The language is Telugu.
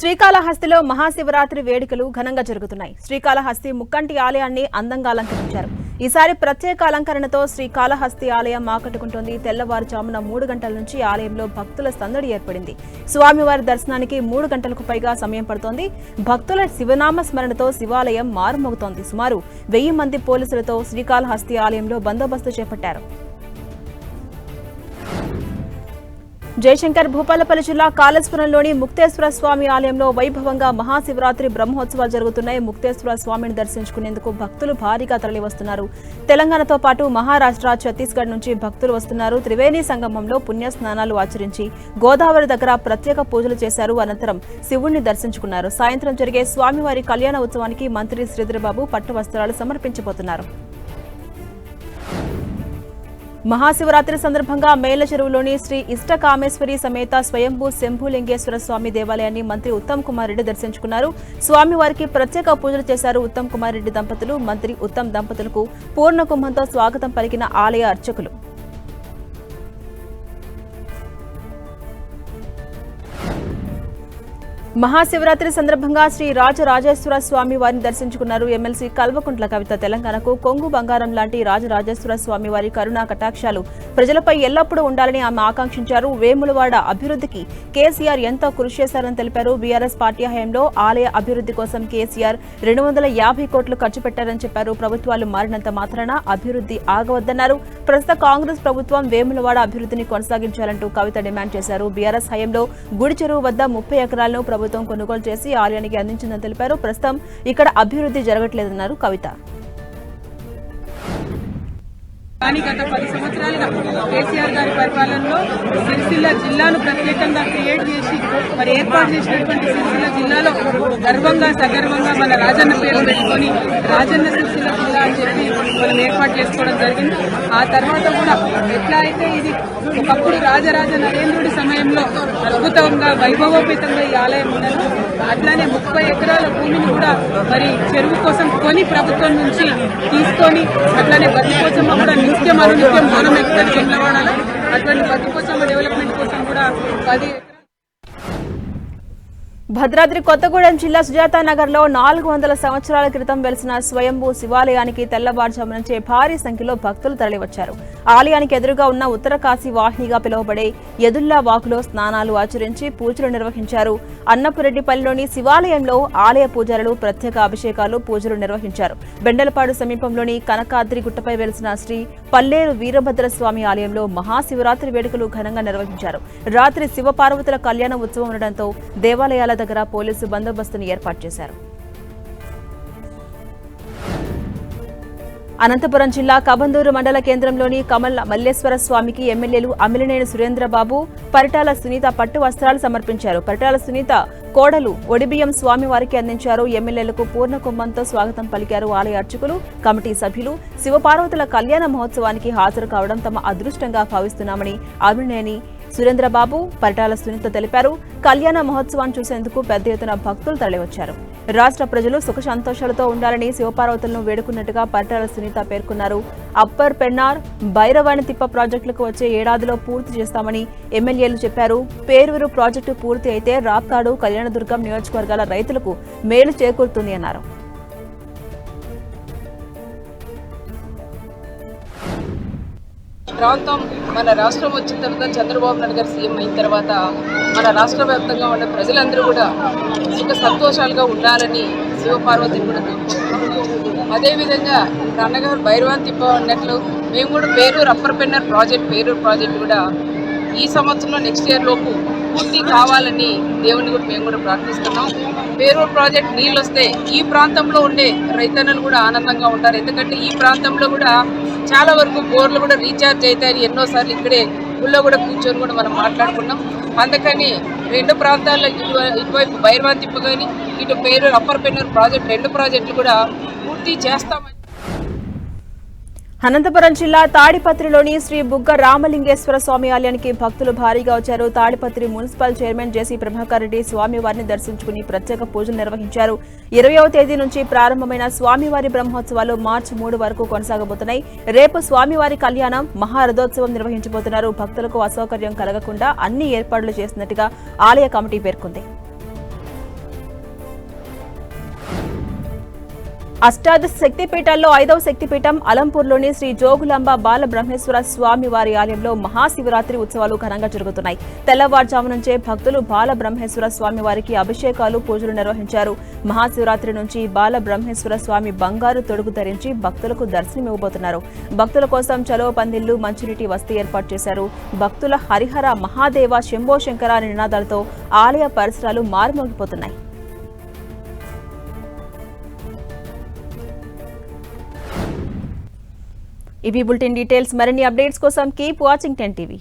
శ్రీకాళహస్తిలో మహాశివరాత్రి వేడుకలు ఘనంగా జరుగుతున్నాయి. శ్రీకాళహస్తి ముక్కంటి ఆలయాన్ని అందంగా అలంకరించారు. ఈసారి ప్రత్యేక అలంకరణతో శ్రీకాళహస్తి ఆలయం ఆకట్టుకుంటోంది. తెల్లవారుజామున మూడు గంటల నుంచి ఆలయంలో భక్తుల సందడి ఏర్పడింది. స్వామివారి దర్శనానికి మూడు గంటలకు పైగా సమయం పడుతోంది. భక్తుల శివనామ స్మరణతో శివాలయం మారుమోగుతోంది. సుమారు వెయ్యి మంది పోలీసులతో శ్రీకాళహస్తి ఆలయంలో బందోబస్తు చేపట్టారు. జయశంకర్ భూపాలపల్లి జిల్లా కాళేశ్వరంలోని ముక్తేశ్వర స్వామి ఆలయంలో వైభవంగా మహాశివరాత్రి బ్రహ్మోత్సవాలు జరుగుతున్నాయి. ముక్తేశ్వర స్వామిని దర్శించుకునేందుకు భక్తులు భారీగా తరలివస్తున్నారు. తెలంగాణతో పాటు మహారాష్ట్ర ఛత్తీస్గఢ్ నుంచి భక్తులు వస్తున్నారు. త్రివేణి సంగమంలో పుణ్య స్నానాలు ఆచరించి గోదావరి దగ్గర ప్రత్యేక పూజలు చేశారు. అనంతరం శివుణ్ణి దర్శించుకున్నారు. సాయంత్రం జరిగే స్వామివారి కళ్యాణ ఉత్సవానికి మంత్రి శ్రీధరబాబు పట్టు వస్త్రాలు సమర్పించబోతున్నారు. మహాశివరాత్రి సందర్భంగా మేల చెరువులోని శ్రీ ఇష్టకామేశ్వరి సమేత స్వయంభూ శంభులింగేశ్వర స్వామి దేవాలయాన్ని మంత్రి ఉత్తమ్ కుమార్ రెడ్డి దర్శించుకున్నారు. స్వామివారికి ప్రత్యేక పూజలు చేశారు ఉత్తమ్ కుమార్ రెడ్డి దంపతులు. మంత్రి ఉత్తమ్ దంపతులకు పూర్ణ కుంభంతో స్వాగతం పలికిన ఆలయ అర్చకులు. మహాశివరాత్రి సందర్భంగా శ్రీ రాజరాజేశ్వర స్వామి వారిని దర్శించుకున్నారు ఎమ్మెల్సీ కల్వకుంట్ల కవిత తెలంగాణకు కొంగు బంగారం లాంటి రాజరాజేశ్వర స్వామి వారి కరుణా కటాక్షాలు ప్రజలపై ఎల్లప్పుడూ ఉండాలని ఆమె ఆకాంక్షించారు. వేములవాడ అభివృద్ధికి కేసీఆర్ ఎంతో కృషి చేశారని తెలిపారు. బీఆర్ఎస్ పార్టీ హయాంలో ఆలయ అభివృద్ధి కోసం కేసీఆర్ రెండు వందల యాభై కోట్లు ఖర్చు పెట్టారని చెప్పారు. ప్రభుత్వాలు మారినంత మాత్రాన అభివృద్ధి ఆగవద్దన్నారు. ప్రస్తుత కాంగ్రెస్ ప్రభుత్వం వేములవాడ అభివృద్ధిని కొనసాగించాలంటూ కవిత డిమాండ్ చేశారు. బీఆర్ఎస్ హయాంలో గుడి చెరువు వద్ద ముప్పై ఎకరాలను ప్రభుత్వం కొనుగోలు చేసి ఆలయానికి అందించిందని తెలిపారు. ప్రస్తుతం ఇక్కడ అభివృద్ధి జరగట్లేదన్నారు కవిత. కానీ గత పది సంవత్సరాలుగా కేసీఆర్ గారి పరిపాలనలో సిరిసిల్ల జిల్లాను ప్రత్యేకంగా క్రియేట్ చేసి మరి ఏర్పాటు చేసినటువంటి సిరిసిల్ల జిల్లాలో గర్వంగా సగర్వంగా మన రాజన్న పేరు పెట్టుకొని రాజన్న సిరిసిల్ల జిల్లా అని చెప్పి మనం ఏర్పాటు చేసుకోవడం జరిగింది. ఆ తర్వాత కూడా ఎట్లా అయితే ఇది ఒకప్పుడు రాజరాజ నరేంద్రుడి సమయంలో అద్భుతంగా వైభవోపేతంగా ఈ ఆలయం ఉన్నది అట్లానే ముప్పై ఎకరాల భూమిని కూడా మరి చెరువు కోసం కొని ప్రభుత్వం నుంచి తీసుకొని అట్లానే బతికోసమ్మ కూడా నిత్యం అనునిత్యం మనం ఎక్కడ చెందవాడాలి అటువంటి బతికోసమ్మ డెవలప్మెంట్ కోసం కూడా పది భద్రాద్రి కొత్తగూడెం జిల్లా సుజాతానగర్లో నాలుగు వందల సంవత్సరాల క్రితం వెలిసిన స్వయంభూ శివాలయానికి తెల్లవారుజాము నుంచే భారీ సంఖ్యలో భక్తులు తరలివచ్చారు. ఆలయానికి ఎదురుగా ఉన్న ఉత్తరకాశీ వాహినిగా పిలువబడే ఎదుల్లా వాకులో స్నానాలు ఆచరించి పూజలు నిర్వహించారు. అన్నపురెడ్డిపల్లిలోని శివాలయంలో ఆలయ పూజారులు ప్రత్యేక అభిషేకాలు పూజలు నిర్వహించారు. బెండలపాడు సమీపంలోని కనకాద్రి గుట్టపై వెలిసిన శ్రీ పల్లేరు వీరభద్ర స్వామి ఆలయంలో మహాశివరాత్రి వేడుకలు ఘనంగా నిర్వహించారు. రాత్రి శివపార్వతుల కళ్యాణ ఉత్సవం ఉండడంతో దేవాలయాల దగ్గర పోలీసు బందోబస్తును ఏర్పాటు చేశారు. అనంతపురం జిల్లా కబందూరు మండల కేంద్రంలోని కమల్ మల్లేశ్వర స్వామికి ఎమ్మెల్యేలు అమిలినేని సురేంద్రబాబు పరిటాల సునీత పట్టు వస్త్రాలు సమర్పించారు. పరిటాల సునీత కోడలు ఒడిబియ్యం స్వామివారికి అందించారు. ఎమ్మెల్యేలకు పూర్ణ కుంభంతో స్వాగతం పలికారు ఆలయ అర్చకులు కమిటీ సభ్యులు. శివపార్వతుల కళ్యాణ మహోత్సవానికి హాజరు కావడం తమ అదృష్టంగా భావిస్తున్నామని అమిలినేని సురేంద్రబాబు పరిటాల సునీత తెలిపారు. కళ్యాణ మహోత్సవాన్ని చూసేందుకు పెద్ద ఎత్తున భక్తులు తరలివచ్చారు. రాష్ట్ర ప్రజలు సుఖ సంతోషాలతో ఉండాలని శివపార్వతులను వేడుకున్నట్టుగా పరిటాల సునీత పేర్కొన్నారు. అప్పర్ పెన్నార్ భైరవాణి తిప్ప ప్రాజెక్టులకు వచ్చే ఏడాదిలో పూర్తి చేస్తామని ఎమ్మెల్యేలు చెప్పారు. పేరూరు ప్రాజెక్టు పూర్తి అయితే రాప్తాడు కళ్యాణదుర్గం నియోజకవర్గాల రైతులకు మేలు చేకూరుతుంది అన్నారు. ప్రాంతం మన రాష్ట్రం వచ్చిన తర్వాత చంద్రబాబు నాయుడు గారు సీఎం అయిన తర్వాత మన రాష్ట్ర వ్యాప్తంగా ఉన్న ప్రజలందరూ కూడా సుఖ సంతోషాలుగా ఉండాలని శివపార్వతి కూడా కోరుకుంటున్నాం. అదేవిధంగా నాన్నగారు భైరవాన్ తిప్ప అన్నట్లు మేము కూడా Peruru upper Penner project Peruru project కూడా ఈ సంవత్సరంలో నెక్స్ట్ ఇయర్ లోపు పూర్తి కావాలని దేవుని కూడా మేము కూడా ప్రార్థిస్తున్నాం. పేరూరు ప్రాజెక్ట్ నీళ్ళు వస్తే ఈ ప్రాంతంలో ఉండే రైతన్నలు కూడా ఆనందంగా ఉంటారు. ఎందుకంటే ఈ ప్రాంతంలో కూడా చాలా వరకు బోర్లు కూడా రీఛార్జ్ అవుతాయని ఎన్నోసార్లు ఇక్కడే ఊళ్ళో కూడా కూర్చొని కూడా మనం మాట్లాడుకున్నాం. అందుకని రెండు ప్రాంతాల్లో ఇటు ఇటువైపు బైర్వాన్ తిప్పు కానీ ఇటు పేరు అప్పర్ పెన్నూరు ప్రాజెక్ట్ రెండు ప్రాజెక్టులు కూడా పూర్తి చేస్తామని అనంతపురం జిల్లా తాడిపత్రిలోని శ్రీ బుగ్గ రామలింగేశ్వర స్వామి ఆలయానికి భక్తులు భారీగా వచ్చారు. Tadipatri municipal chairman JC Prabhakar Reddy స్వామివారిని దర్శించుకుని ప్రత్యేక పూజలు నిర్వహించారు. ఇరవయవ తేదీ నుంచి ప్రారంభమైన స్వామివారి బ్రహ్మోత్సవాలు మార్చి మూడు వరకు కొనసాగబోతున్నాయి. రేపు స్వామివారి కళ్యాణం మహారథోత్సవం నిర్వహించబోతున్నారు. భక్తులకు అసౌకర్యం కలగకుండా అన్ని ఏర్పాట్లు చేసినట్టుగా ఆలయ కమిటీ పేర్కొంది. అష్టాదశ శక్తిపీఠాల్లో ఐదవ శక్తిపీఠం అలంపూర్లోని శ్రీ జోగులాంబ బాల బ్రహ్మేశ్వర స్వామి వారి ఆలయంలో మహాశివరాత్రి ఉత్సవాలు ఘనంగా జరుగుతున్నాయి. తెల్లవారుజాము నుంచే భక్తులు బాల బ్రహ్మేశ్వర స్వామి వారికి అభిషేకాలు పూజలు నిర్వహించారు. మహాశివరాత్రి నుంచి బాల బ్రహ్మేశ్వర స్వామి బంగారు తొడుగు ధరించి భక్తులకు దర్శనమివ్వబోతున్నారు భక్తుల కోసం చలో పందిళ్ళు మంచినీటి వసతి ఏర్పాటు చేశారు. భక్తుల హరిహర మహాదేవ శంభో శంకర నినాదాలతో ఆలయ పరిసరాలు మారుమోగిపోతున్నాయి. ఇవి బులెటిన్ డీటెయిల్స్. మరిన్ని అప్డేట్స్ కోసం కీప్ వాచింగ్ టెన్ టీవీ.